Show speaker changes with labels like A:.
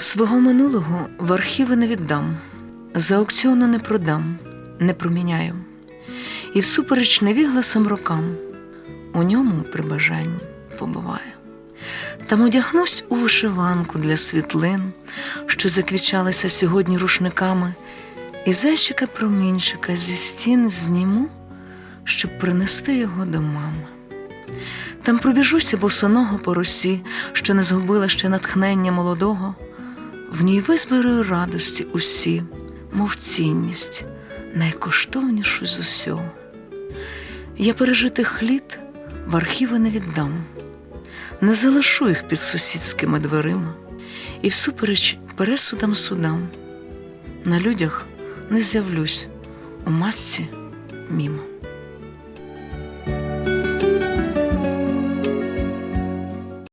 A: Свого минулого в архіви не віддам, за аукціону не продам, не проміняю. І всупереч невігласим рокам у ньому при бажанні побуваю. Там одягнусь у вишиванку для світлин, що заквічалися сьогодні рушниками, і зайчика промінчика зі стін зніму, щоб принести його до мами. Там пробіжуся босоного по росі, що не згубила ще натхнення молодого, в ній визбираю радості усі, мов цінність, найкоштовнішу з усього. Я пережитих літ в архіви не віддам, не залишу їх під сусідськими дверима, і всупереч пересудам судам на людях не з'явлюсь у масці мімо.